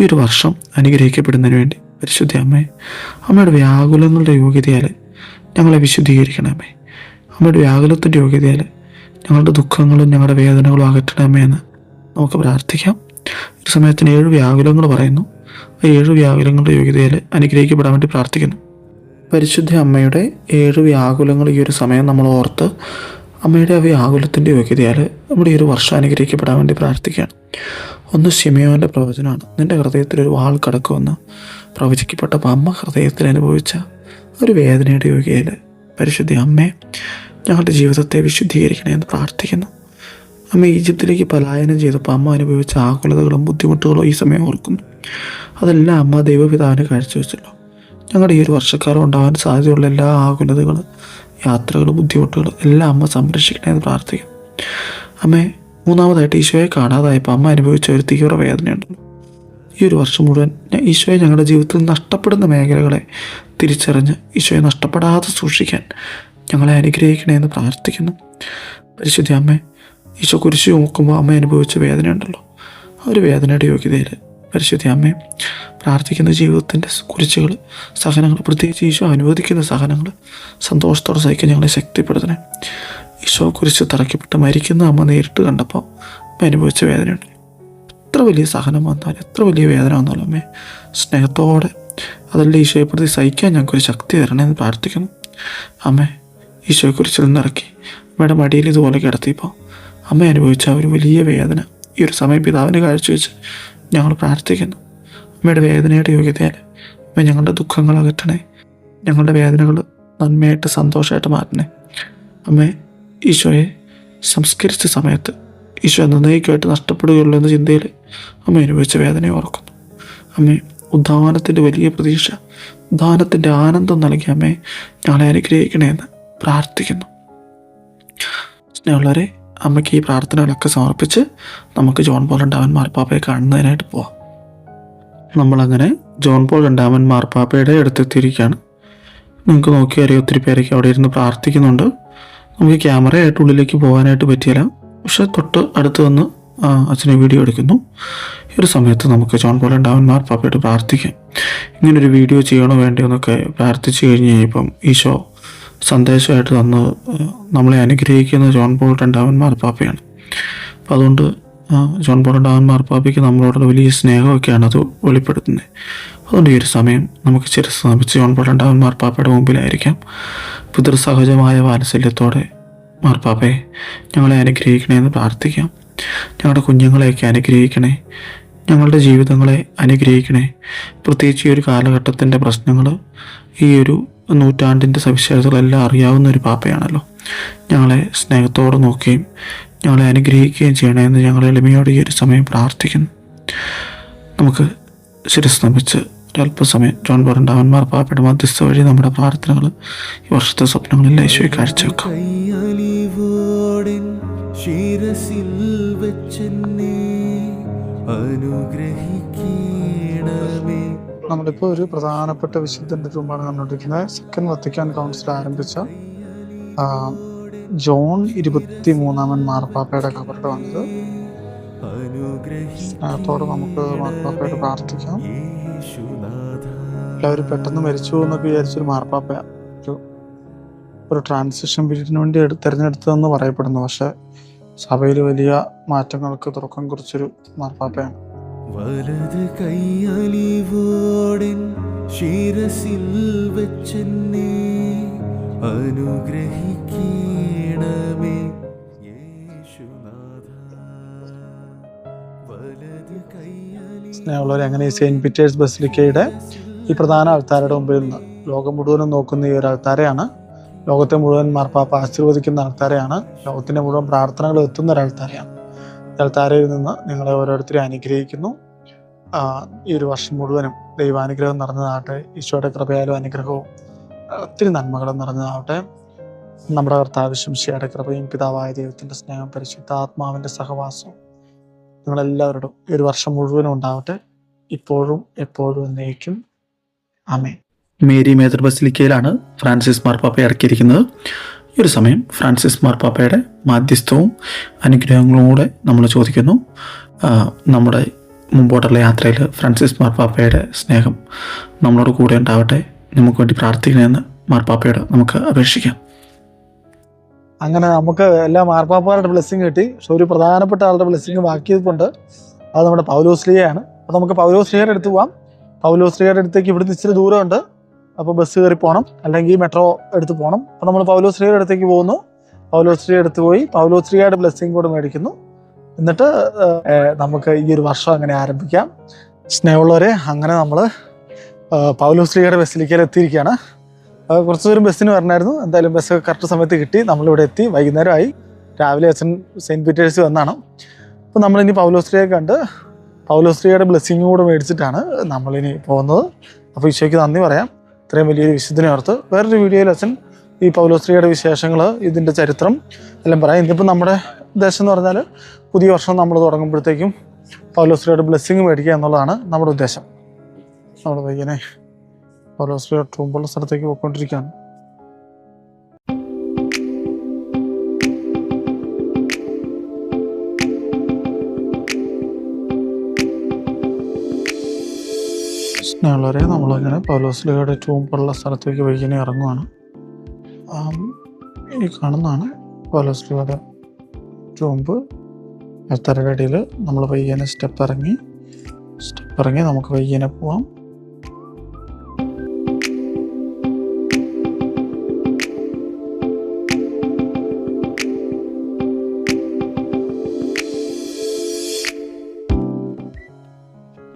ഈ ഒരു വർഷം അനുഗ്രഹിക്കപ്പെടുന്നതിന് വേണ്ടി പരിശുദ്ധ അമ്മയെ അമ്മയുടെ വ്യാകുലങ്ങളുടെ യോഗ്യതയാൽ ഞങ്ങളെ വിശുദ്ധീകരിക്കണമേ. അമ്മയുടെ വ്യാകുലത്തിന്റെ യോഗ്യതയിൽ ഞങ്ങളുടെ ദുഃഖങ്ങളും ഞങ്ങളുടെ വേദനകളും അകറ്റണമേ എന്ന് നമുക്ക് പ്രാർത്ഥിക്കാം. ഒരു സമയത്തിന് ഏഴ് വ്യാകുലങ്ങൾ പറയുന്നു. ആ ഏഴ് വ്യാകുലങ്ങളുടെ യോഗ്യതയിൽ അനുഗ്രഹിക്കപ്പെടാൻ വേണ്ടി പ്രാർത്ഥിക്കുന്നു. പരിശുദ്ധ അമ്മയുടെ ഏഴ് വ്യാകുലങ്ങൾ ഈ ഒരു സമയം നമ്മൾ ഓർത്ത് അമ്മയുടെ ആ വ്യാകുലത്തിന്റെ യോഗ്യതയാൽ നമ്മുടെ ഈ ഒരു വർഷം അനുഗ്രഹിക്കപ്പെടാൻ വേണ്ടി പ്രാർത്ഥിക്കുകയാണ്. ഒന്ന് ഷിമയോന്റെ പ്രവചനമാണ്. നിന്റെ ഹൃദയത്തിൽ ഒരു വാൾ കടക്കുമെന്ന് പ്രവചിക്കപ്പെട്ടപ്പോൾ അമ്മ ഹൃദയത്തിൽ അനുഭവിച്ച ഒരു വേദനയുടെ യോഗ്യയിൽ പരിശുദ്ധ അമ്മേ ഞങ്ങളുടെ ജീവിതത്തെ വിശുദ്ധീകരിക്കണേ എന്ന് പ്രാർത്ഥിക്കുന്നു. അമ്മ ഈജിപ്തിലേക്ക് പലായനം ചെയ്തപ്പോൾ അമ്മ അനുഭവിച്ച ആകുലതകളും ബുദ്ധിമുട്ടുകളും ഈ സമയം ഓർക്കുന്നു. അതെല്ലാം അമ്മ ദൈവപിതാവിനെ കാഴ്ചവെച്ചല്ലോ ഞങ്ങളുടെ ഈ ഒരു വർഷക്കാലം ഉണ്ടാകാൻ സാധ്യതയുള്ള എല്ലാ ആകുലതകളും യാത്രകളും ബുദ്ധിമുട്ടുകളും എല്ലാം അമ്മ സംരക്ഷിക്കണേ എന്ന് പ്രാർത്ഥിക്കുന്നു. അമ്മേ മൂന്നാമതായിട്ട് ഈശോയെ കാണാതായപ്പോൾ അമ്മ അനുഭവിച്ച ഒരു തീവ്ര വേദനയുണ്ടല്ലോ. ഈ ഒരു വർഷം മുഴുവൻ ഞാൻ ഈശോയെ ഞങ്ങളുടെ ജീവിതത്തിൽ നഷ്ടപ്പെടുന്ന മേഖലകളെ തിരിച്ചറിഞ്ഞ് ഈശോയെ നഷ്ടപ്പെടാതെ സൂക്ഷിക്കാൻ ഞങ്ങളെ അനുഗ്രഹിക്കണേ എന്ന് പ്രാർത്ഥിക്കുന്നു. പരിശുദ്ധി അമ്മ ഈശോ കുരിശ് നോക്കുമ്പോൾ അമ്മ അനുഭവിച്ച വേദന ഉണ്ടല്ലോ. ആ ഒരു വേദനയുടെ യോഗ്യതയിൽ പരിശുദ്ധി അമ്മേ പ്രാർത്ഥിക്കുന്ന ജീവിതത്തിന്റെ കുരിശുകൾ സഹനങ്ങൾ പ്രത്യേകിച്ച് ഈശോ അനുവദിക്കുന്ന സഹനങ്ങൾ സന്തോഷത്തോടെ സഹിക്കാൻ ഞങ്ങളെ ശക്തിപ്പെടുത്തണേ. ഈശോ കുരിശ് തറയ്ക്കപ്പെട്ട് മരിക്കുന്ന അമ്മ നേരിട്ട് കണ്ടപ്പോൾ അമ്മ അനുഭവിച്ച വേദനയുണ്ട്. എത്ര വലിയ സഹനം വന്നാലും എത്ര വലിയ വേദന വന്നാലും അമ്മേ സ്നേഹത്തോടെ അതല്ല ഈശോയെ പ്രതി സഹിക്കാൻ ഞങ്ങൾക്കൊരു ശക്തി തരണേ എന്ന് പ്രാർത്ഥിക്കുന്നു. അമ്മേ ഈശോയെ കുറിച്ച് നിന്നിറക്കി അമ്മയുടെ അടിയിൽ ഇതുപോലെ കിടത്തിയപ്പോൾ അമ്മ അനുഭവിച്ച ഒരു വലിയ വേദന. ഈ ഒരു സമയം പിതാവിന് കാഴ്ചവെച്ച് ഞങ്ങൾ പ്രാർത്ഥിക്കുന്നു. അമ്മയുടെ വേദനയുടെ യോഗ്യതയാൽ അമ്മ ഞങ്ങളുടെ ദുഃഖങ്ങൾ അകറ്റണേ. ഞങ്ങളുടെ വേദനകൾ നന്മയായിട്ട് സന്തോഷമായിട്ട് മാറ്റണേ. അമ്മേ ഈശോയെ സംസ്കരിച്ച സമയത്ത് ഈശോ എന്നേക്കുമായിട്ട് നഷ്ടപ്പെടുകയുള്ളൂ എന്ന ചിന്തയിൽ അമ്മ അനുഭവിച്ച വേദനയെ ഓർക്കുന്നു. അമ്മേ ഉദ്ധാനത്തിന്റെ വലിയ പ്രതീക്ഷ ഉദ്ധാനത്തിന്റെ ആനന്ദം നൽകി അമ്മയെ ഞങ്ങളെ അനുഗ്രഹിക്കണേ എന്ന് പ്രാർത്ഥിക്കുന്നു. സ്നേഹമുള്ളവരെ അമ്മയ്ക്ക് ഈ പ്രാർത്ഥനകളൊക്കെ സമർപ്പിച്ച് നമുക്ക് ജോൺ പോൾ രണ്ടാമൻ മാർപ്പാപ്പയെ കാണുന്നതിനായിട്ട് പോവാം. നമ്മളങ്ങനെ ജോൺ പോൾ രണ്ടാമൻ മാർപ്പാപ്പയുടെ അടുത്തെത്തിയിരിക്കുകയാണ്. നിങ്ങൾക്ക് നോക്കിയാൽ ഒത്തിരി പേരൊക്കെ അവിടെ ഇരുന്ന് പ്രാർത്ഥിക്കുന്നുണ്ട്. നമുക്ക് ക്യാമറയായിട്ട് ഉള്ളിലേക്ക് പോകാനായിട്ട് പറ്റിയില്ല. പക്ഷെ തൊട്ട് അടുത്ത് വന്ന് അച്ഛനെ വീഡിയോ എടുക്കുന്നു. ഈ ഒരു സമയത്ത് നമുക്ക് ജോൺ പോൾ രണ്ടാമൻ മാർപ്പാപ്പയോട് പ്രാർത്ഥിക്കാം. ഇങ്ങനൊരു വീഡിയോ ചെയ്യണോ വേണ്ടയോ എന്നൊക്കെ പ്രാർത്ഥിച്ചു കഴിഞ്ഞ് കഴിഞ്ഞപ്പം ഈശോ സന്ദേശമായിട്ട് തന്ന് നമ്മളെ അനുഗ്രഹിക്കുന്ന ജോൺ പോൾ രണ്ടാമൻ മാർപ്പാപ്പയാണ് അപ്പോൾ അതുകൊണ്ട് ജോൺ പോൾ രണ്ടാമൻ മാർപ്പാപ്പയ്ക്ക് നമ്മളോടുള്ള വലിയ സ്നേഹമൊക്കെയാണ് അത് വെളിപ്പെടുത്തുന്നത്. അതുകൊണ്ട് ഈ ഒരു സമയം നമുക്ക് ചിരസ് നമിച്ച് ജോൺ പോൾ രണ്ടാമൻ മാർപ്പാപ്പയുടെ മുമ്പിലായിരിക്കാം. പിതൃസഹജമായ വാത്സല്യത്തോടെ മാർപ്പാപ്പയെ ഞങ്ങളെ അനുഗ്രഹിക്കണേ എന്ന് പ്രാർത്ഥിക്കാം. ഞങ്ങളുടെ കുഞ്ഞുങ്ങളെയൊക്കെ അനുഗ്രഹിക്കണേ. ഞങ്ങളുടെ ജീവിതങ്ങളെ അനുഗ്രഹിക്കണേ. പ്രത്യേകിച്ച് ഈ ഒരു കാലഘട്ടത്തിന്റെ പ്രശ്നങ്ങൾ ഈ ഒരു നൂറ്റാണ്ടിന്റെ സവിശേഷതകളെല്ലാം അറിയാവുന്ന ഒരു പാപ്പയാണല്ലോ. ഞങ്ങളെ സ്നേഹത്തോടെ നോക്കുകയും ഞങ്ങളെ അനുഗ്രഹിക്കുകയും ചെയ്യണമെന്ന് ഞങ്ങൾ എളിമയോടെ ഈ ഒരു സമയം പ്രാർത്ഥിക്കുന്നു. നമുക്ക് ശിരസ് നമിച്ച് ഒരല്പസമയം ജോൺ ബോറണ്ടാവൻ പാപ്പയുടെ മധ്യസ്ഥ വഴി നമ്മുടെ പ്രാർത്ഥനകൾ ഈ വർഷത്തെ സ്വപ്നങ്ങളിൽ ഈശോയെ കാഴ്ചവെക്കാം. ശിരസിൽ വെച്ചെന്നെ അനുഗ്രഹിക്കണമേ നമ്മളിപ്പോൾ ഒരു പ്രധാനപ്പെട്ട വിശുദ്ധന്റെ രൂപമാണ് കണ്ടുകൊണ്ടിരിക്കുന്നത്. സെക്കൻഡ് വത്തിക്കാൻ കൗൺസിൽ ആരംഭിച്ച ജോൺ ഇരുപത്തി മൂന്നാമൻ മാർപ്പാപ്പയുടെ കബറുടെ വന്നത്. സ്നേഹത്തോടെ നമുക്ക് മാർപ്പാപ്പയോട് പ്രാർത്ഥിക്കാം. എല്ലാവരും പെട്ടെന്ന് മരിച്ചു എന്നൊക്കെ വിചാരിച്ചൊരു മാർപ്പാപ്പയാണ് ഒരു ഒരു ട്രാൻസിഷൻ പീരീഡിന് വേണ്ടി തിരഞ്ഞെടുത്തതെന്ന് പറയപ്പെടുന്നു. പക്ഷെ സഭയിൽ വലിയ മാറ്റങ്ങൾക്ക് തുടക്കം കുറിച്ചൊരു മാർപ്പാപ്പയാണ്. വലത് കൈയലിവോടൻ ശിരസിൽ വെച്ചെന്നെ അനുഗ്രഹിക്കണമേ സ്നേഹമുള്ളവരെ അങ്ങനെ സെയിന്റ് പീറ്റേഴ്സ് ബസിലിക്കയുടെ ഈ പ്രധാന ആൾത്താരുടെ മുമ്പിൽ നിന്ന് ലോകം മുഴുവനും നോക്കുന്ന ഈ ഒരു ആൾത്താരെയാണ് ലോകത്തെ മുഴുവൻ മാർപ്പാപ്പ ആശീർവദിക്കുന്ന ആൾത്താരെയാണ്. ലോകത്തിന്റെ മുഴുവൻ പ്രാർത്ഥനകൾ എത്തുന്ന ഒരു ആൾത്താരയിൽ നിന്ന് നിങ്ങളെ ഓരോരുത്തരെയും അനുഗ്രഹിക്കുന്നു. ഈ ഒരു വർഷം മുഴുവനും ദൈവാനുഗ്രഹം നിറഞ്ഞതാവട്ടെ ഈശോയുടെ കൃപയാലും അനുഗ്രഹവും ഒത്തിരി നന്മകളും നിറഞ്ഞതാവട്ടെ നമ്മുടെ കർത്താവിശംശയുടെ കൃപയും പിതാവായ ദൈവത്തിന്റെ സ്നേഹം പരിശുദ്ധ ആത്മാവിന്റെ സഹവാസവും നിങ്ങളെല്ലാവരോടും ഈ ഒരു വർഷം മുഴുവനും ഉണ്ടാവട്ടെ. ഇപ്പോഴും എപ്പോഴും എന്നേക്കും. അമേ മേരി മേജർ ബസിലിക്കയിലാണ് ഫ്രാൻസിസ് മാർപ്പാപ്പ ഇറക്കിയിരിക്കുന്നത്. ഈ ഒരു സമയം ഫ്രാൻസിസ് മാർപ്പാപ്പയുടെ മാധ്യസ്ഥവും അനുഗ്രഹങ്ങളും കൂടെ നമ്മൾ ചോദിക്കുന്നു. നമ്മുടെ മുമ്പോട്ടുള്ള യാത്രയിൽ ഫ്രാൻസിസ് മാർപ്പാപ്പയുടെ സ്നേഹം നമ്മളോട് കൂടെ ഉണ്ടാവട്ടെ. നമുക്ക് വേണ്ടി പ്രാർത്ഥിക്കണമെന്ന് മാർപ്പാപ്പയോട് നമുക്ക് അപേക്ഷിക്കാം. അങ്ങനെ നമുക്ക് എല്ലാ മാർപ്പാപ്പമാരുടെ ബ്ലെസ്സിങ് കിട്ടി. പക്ഷെ ഒരു പ്രധാനപ്പെട്ട ആളുടെ ബ്ലെസ്സിങ് ബാക്കിയതുകൊണ്ട് അത് നമ്മുടെ പൗലോസ്ലിയാണ് അപ്പോൾ നമുക്ക് പൗലോസ്ലിയുടെ അടുത്ത് പോവാം. പൗലോസ്ലിയുടെ അടുത്തേക്ക് ഇവിടുന്ന് ഇച്ചിരി ദൂരമുണ്ട്. അപ്പോൾ ബസ് കയറി പോകണം അല്ലെങ്കിൽ മെട്രോ എടുത്ത് പോകണം അപ്പോൾ നമ്മൾ പൗലോശ്രീയുടെ അടുത്തേക്ക് പോകുന്നു. പൗലോശ്രീ അടുത്ത് പോയി. പൗലോശ്രീയുടെ ബ്ലെസ്സിങ് കൂടെ മേടിക്കുന്നു. എന്നിട്ട് നമുക്ക് ഈ ഒരു വർഷം അങ്ങനെ ആരംഭിക്കാം. സ്നേഹമുള്ളവരെ അങ്ങനെ നമ്മൾ പൗലോശ്രീയുടെ ബസ്സിലേക്കൽ എത്തിയിരിക്കുകയാണ് കുറച്ചു കുറച്ച് ദൂരം ബസ്സിന് വരണമായിരുന്നു എന്തായാലും ബസ് കറക്റ്റ് സമയത്ത് കിട്ടി. നമ്മളിവിടെ എത്തി. വൈകുന്നേരമായി. രാവിലെ അച്ഛൻ സെയിന്റ് പീറ്റേഴ്സ് വന്നാണ്. അപ്പോൾ നമ്മളിനി പൗലോശ്രീയെ കണ്ട് പൗലോശ്രീയുടെ ബ്ലെസ്സിങ് കൂടെ മേടിച്ചിട്ടാണ് നമ്മളിനി പോകുന്നത്. അപ്പോൾ ഈശോയ്ക്ക് നന്ദി പറയാം. ഇത്രയും വലിയൊരു വിശുദ്ധനെ ഓർത്ത് വേറൊരു വീഡിയോയിൽ അച്ഛൻ ഈ പൗലോസ്ത്രീയുടെ വിശേഷങ്ങൾ ഇതിന്റെ ചരിത്രം എല്ലാം പറയാം. ഇന്നിപ്പോൾ നമ്മുടെ ഉദ്ദേശം എന്ന് പറഞ്ഞാൽ പുതിയ വർഷം നമ്മൾ തുടങ്ങുമ്പോഴത്തേക്കും പൗലോസ്ത്രീയുടെ ബ്ലെസ്സിങ് മേടിക്കുക എന്നുള്ളതാണ് നമ്മുടെ ഉദ്ദേശം. നമ്മുടെ പയ്യനെ പൗലോസ്ത്രീയുടെ ട്രൂമ്പുള്ള സ്ഥലത്തേക്ക് പോയിക്കൊണ്ടിരിക്കുകയാണ്. സ്നേഹമുള്ളവരെ നമ്മളിങ്ങനെ പൗലോസ്ലിയുടെ ചൂമ്പുള്ള സ്ഥലത്തേക്ക് വൈകിനെ ഇറങ്ങുവാണ്. ഈ കാണുന്നതാണ് പൗലോസ്ലിയുടെ ചൂമ്പ് എത്തരയുടെ ഇടയിൽ നമ്മൾ വൈകിനെ സ്റ്റെപ്പ് ഇറങ്ങി സ്റ്റെപ്പ് ഇറങ്ങി നമുക്ക് വൈകിനെ പോവാം.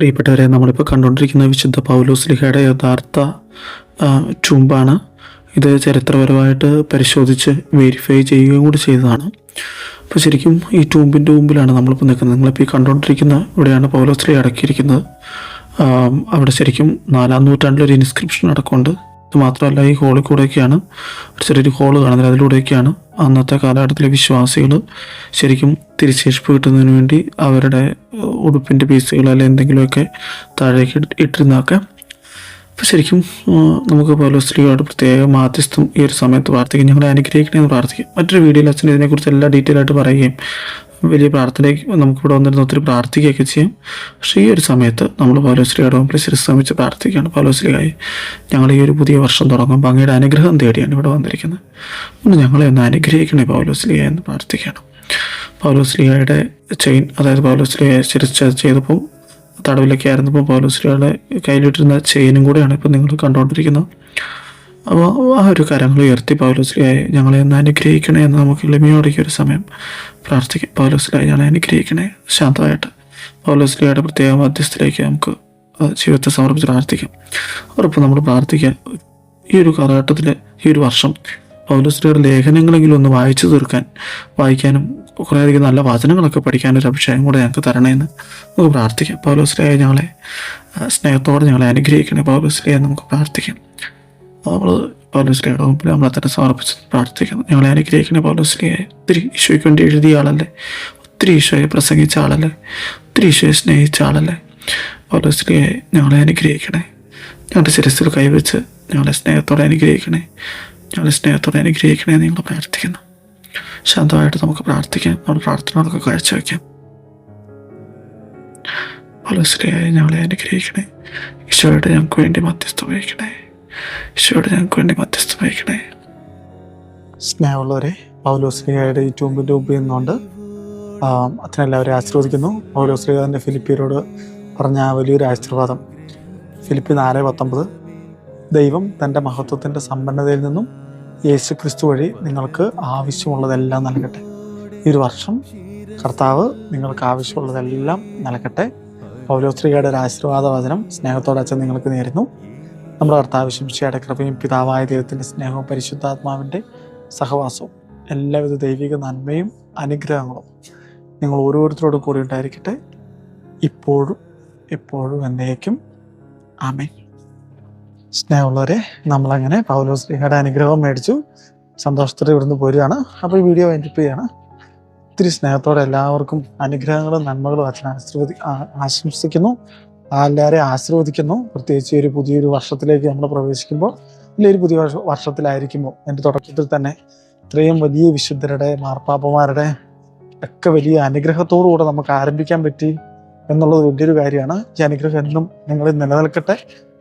പ്രിയപ്പെട്ടവരെ നമ്മളിപ്പോൾ കണ്ടുകൊണ്ടിരിക്കുന്ന വിശുദ്ധ പൗലോസ് ലിഹയുടെ യഥാർത്ഥ ചുംബാണ്. ഇത് ചരിത്രപരമായിട്ട് പരിശോധിച്ച് വെരിഫൈ ചെയ്യുകയും കൂടി ചെയ്തതാണ്. അപ്പോൾ ശരിക്കും ഈ ടൂമ്പിന്റെ മുമ്പിലാണ് നമ്മളിപ്പോൾ നിൽക്കുന്നത്. നിങ്ങളിപ്പോൾ ഈ കണ്ടുകൊണ്ടിരിക്കുന്ന ഇവിടെയാണ് പൗലോസ് ലിഹ അടക്കിയിരിക്കുന്നത് അവിടെ ശരിക്കും നാലാം നൂറ്റാണ്ടിലൊരു ഇൻസ്ക്രിപ്ഷൻ അടക്കമുണ്ട് ഇത് മാത്രമല്ല ഈ ഹോളിൽ കൂടെയൊക്കെയാണ്. ഒരു ചെറിയൊരു ഹോൾ കാണുന്നത്. അതിലൂടെയൊക്കെയാണ് അന്നത്തെ കാലഘട്ടത്തിലെ വിശ്വാസികൾ ശരിക്കും തിരിച്ചേഷിപ്പ് കിട്ടുന്നതിന് വേണ്ടി അവരുടെ ഉടുപ്പിന്റെ പീസുകൾ അല്ലെങ്കിൽ എന്തെങ്കിലുമൊക്കെ താഴേക്ക് ഇട്ട് ഇട്ടിരുന്നതൊക്കെ. അപ്പോൾ ശരിക്കും നമുക്ക് നമുക്ക് പൗലോസ്ലിയോട് പ്രത്യേക മാധ്യസ്ഥം ഈ ഒരു സമയത്ത് പ്രാർത്ഥിക്കും. ഞങ്ങളെ അനുഗ്രഹിക്കണമെന്ന് പ്രാർത്ഥിക്കും. മറ്റൊരു വീഡിയോയിൽ അച്ഛൻ ഇതിനെക്കുറിച്ച് എല്ലാ ഡീറ്റെയിൽ ആയിട്ട് പറയുകയും വലിയ പ്രാർത്ഥനയ്ക്ക് നമുക്കിവിടെ വന്നിരുന്ന് ഒത്തിരി പ്രാർത്ഥിക്കുകയൊക്കെ ചെയ്യും. പക്ഷേ ഈ ഒരു സമയത്ത് നമ്മൾ പൗലോസ്ലിയുടെ മുമ്പിൽ ശ്രമിച്ച് പ്രാർത്ഥിക്കുകയാണ്. പൗലോസ്ലിയായി ഞങ്ങൾ ഈ ഒരു പുതിയ വർഷം തുടങ്ങും. അങ്ങയുടെ അനുഗ്രഹം തേടിയാണ് ഇവിടെ വന്നിരിക്കുന്നത്. ഒന്ന് ഞങ്ങളെ ഒന്ന് അനുഗ്രഹിക്കണേ പൗലോസ്ലിയ എന്ന് പ്രാർത്ഥിക്കുകയാണ്. പൗലോസ്ലിയയുടെ ചെയിൻ അതായത് പൗലോസ്ലിയ ചിരിച്ച് ചെയ്തപ്പോൾ തടവിലൊക്കെ ആയിരുന്നപ്പോൾ പൗലോശ്രീയുടെ കയ്യിലിട്ടിരുന്ന ചെയിനും കൂടെയാണ് ഇപ്പോൾ നിങ്ങൾ കണ്ടുകൊണ്ടിരിക്കുന്നത്. അപ്പോൾ ആ ഒരു കരങ്ങൾ ഉയർത്തി പൗലോസ്ലിയായി ഞങ്ങളെ ഒന്ന് അനുഗ്രഹിക്കണേ എന്ന് നമുക്ക് എളിമയോടേക്ക് ഒരു സമയം പ്രാർത്ഥിക്കാം. പൗലോസ്ലിയായി ഞാൻ അനുഗ്രഹിക്കണേ. ശാന്തമായിട്ട് പൗലോസ്ലിയുടെ പ്രത്യേക മധ്യസ്ഥയിലേക്ക് നമുക്ക് ജീവിതത്തെ സമർപ്പിച്ച് പ്രാർത്ഥിക്കാം. ഉറപ്പ് നമ്മൾ പ്രാർത്ഥിക്കാൻ ഈ ഒരു കാലഘട്ടത്തിൽ ഈ ഒരു വർഷം പൗലോസ്ലിയുടെ ലേഖനങ്ങളെങ്കിലും ഒന്ന് വായിച്ചു തീർക്കാൻ വായിക്കാനും കുറേയധികം നല്ല വചനങ്ങളൊക്കെ പഠിക്കാനൊരു അഭിഷേകം കൂടെ ഞങ്ങൾക്ക് തരണേന്ന് നമുക്ക് പ്രാർത്ഥിക്കാം. പൗലോസ്ലിയായി ഞങ്ങളെ സ്നേഹത്തോടെ ഞങ്ങളെ അനുഗ്രഹിക്കണേ. പൗലോസ്ലിയായി നമുക്ക് പ്രാർത്ഥിക്കാം. നമ്മൾ പൗലോസ്ലിയുടെ മുമ്പിൽ നമ്മളെ തന്നെ സമർപ്പിച്ച് പ്രാർത്ഥിക്കുന്നു. ഞങ്ങളെ അനുഗ്രഹിക്കുന്ന പൗലോസ്ലിയെ ഒത്തിരി ഈശോയ്ക്ക് വേണ്ടി എഴുതിയ ആളല്ലേ? ഒത്തിരി ഈശോയെ പ്രസംഗിച്ച ആളല്ലേ? ഒത്തിരി ഈശോയെ സ്നേഹിച്ച ആളല്ലേ? പൗലോസ്ലിയെ ഞങ്ങളെ അനുഗ്രഹിക്കണേ. ഞങ്ങളുടെ ശിരസിൽ കൈവച്ച് ഞങ്ങളെ സ്നേഹത്തോടെ അനുഗ്രഹിക്കണേ. ഞങ്ങളെ സ്നേഹത്തോടെ അനുഗ്രഹിക്കണേ നിങ്ങൾ പ്രാർത്ഥിക്കുന്നു. ശാന്തമായിട്ട് നമുക്ക് പ്രാർത്ഥിക്കാം. നമ്മുടെ പ്രാർത്ഥനകളൊക്കെ കാഴ്ചവെക്കാം. പൗലോസ്ലിയായി ഞങ്ങളെ അനുഗ്രഹിക്കണേ. ഈശോയുടെ ഞങ്ങൾക്ക് വേണ്ടി മധ്യസ്ഥ വഹിക്കണേ. ഈശോയുടെ ഞങ്ങൾക്ക് വേണ്ടി മധ്യസ്ഥ വഹിക്കണേ സ്നേഹമുള്ളവരെ പൗലോസ്ലിഹയുടെ ഈ ടൂമ്പിന്റെ മുമ്പിൽ നിന്നുകൊണ്ട് അച്ഛനെല്ലാവരെയും ആശീർവദിക്കുന്നു. പൗലോസ്ലിഹന്റെ ഫിലിപ്പിയരോട് പറഞ്ഞ വലിയൊരു ആശീർവാദം. ഫിലിപ്പി നാല് പത്തൊമ്പത് ദൈവം തന്റെ മഹത്വത്തിന്റെ സമ്പന്നതയിൽ നിന്നും യേശു ക്രിസ്തു വഴി നിങ്ങൾക്ക് ആവശ്യമുള്ളതെല്ലാം നൽകട്ടെ. ഈ ഒരു വർഷം കർത്താവ് നിങ്ങൾക്ക് ആവശ്യമുള്ളതെല്ലാം നൽകട്ടെ. പൗലോസ്ലിഹയുടെ ഒരു ആശീർവാദ വചനം സ്നേഹത്തോടെ അച്ഛൻ നിങ്ങൾക്ക് നേരുന്നു. നമ്മുടെ കർത്താവ് ശിംഷയുടെ കൃപയും പിതാവായ ദൈവത്തിന്റെ സ്നേഹവും പരിശുദ്ധാത്മാവിന്റെ സഹവാസവും എല്ലാവിധ ദൈവിക നന്മയും അനുഗ്രഹങ്ങളും നിങ്ങൾ ഓരോരുത്തരോടും കൂടി ഉണ്ടായിരിക്കട്ടെ. ഇപ്പോഴും എപ്പോഴും എന്നേക്കും. ആമേ സ്നേഹമുള്ളവരെ നമ്മളങ്ങനെ പൗലോ ശ്രീഹയുടെ അനുഗ്രഹം മേടിച്ചു സന്തോഷത്തോടെ ഇവിടുന്ന് പോരുകയാണ്. അപ്പോൾ ഈ വീഡിയോ വൈൻഡപ്പ് ചെയ്യാണ്. ഒത്തിരി സ്നേഹത്തോടെ എല്ലാവർക്കും അനുഗ്രഹങ്ങളും നന്മകളും അച്ഛൻ ആശംസിക്കുന്നു. ആ എല്ലാവരെയും ആശീർവദിക്കുന്നു. പ്രത്യേകിച്ച് ഒരു പുതിയൊരു വർഷത്തിലേക്ക് നമ്മൾ പ്രവേശിക്കുമ്പോൾ അല്ലെങ്കിൽ ഒരു പുതിയ വർഷ- വർഷത്തിലായിരിക്കുമ്പോൾ എന്റെ തുടക്കത്തിൽ തന്നെ ഇത്രയും വലിയ വിശുദ്ധരുടെ മാർപ്പാപ്പമാരുടെ ഒക്കെ വലിയ അനുഗ്രഹത്തോടുകൂടെ നമുക്ക് ആരംഭിക്കാൻ പറ്റി എന്നുള്ളത് വലിയൊരു കാര്യമാണ്. ഈ അനുഗ്രഹം എന്നും നിങ്ങളിൽ നിലനിൽക്കട്ടെ.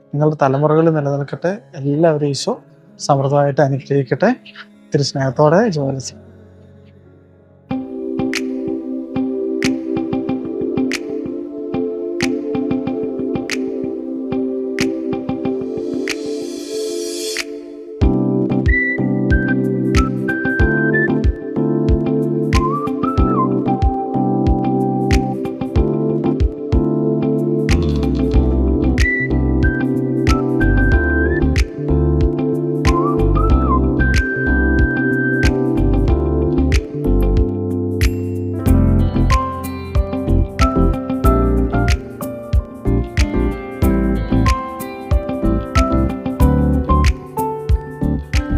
നിങ്ങളുടെ തലമുറകളിൽ നിലനിൽക്കട്ടെ. എല്ലാവരും ഈശോ സമൃദ്ധമായിട്ട് അനുഗ്രഹിക്കട്ടെ. സ്നേഹത്തോടെ ജോലി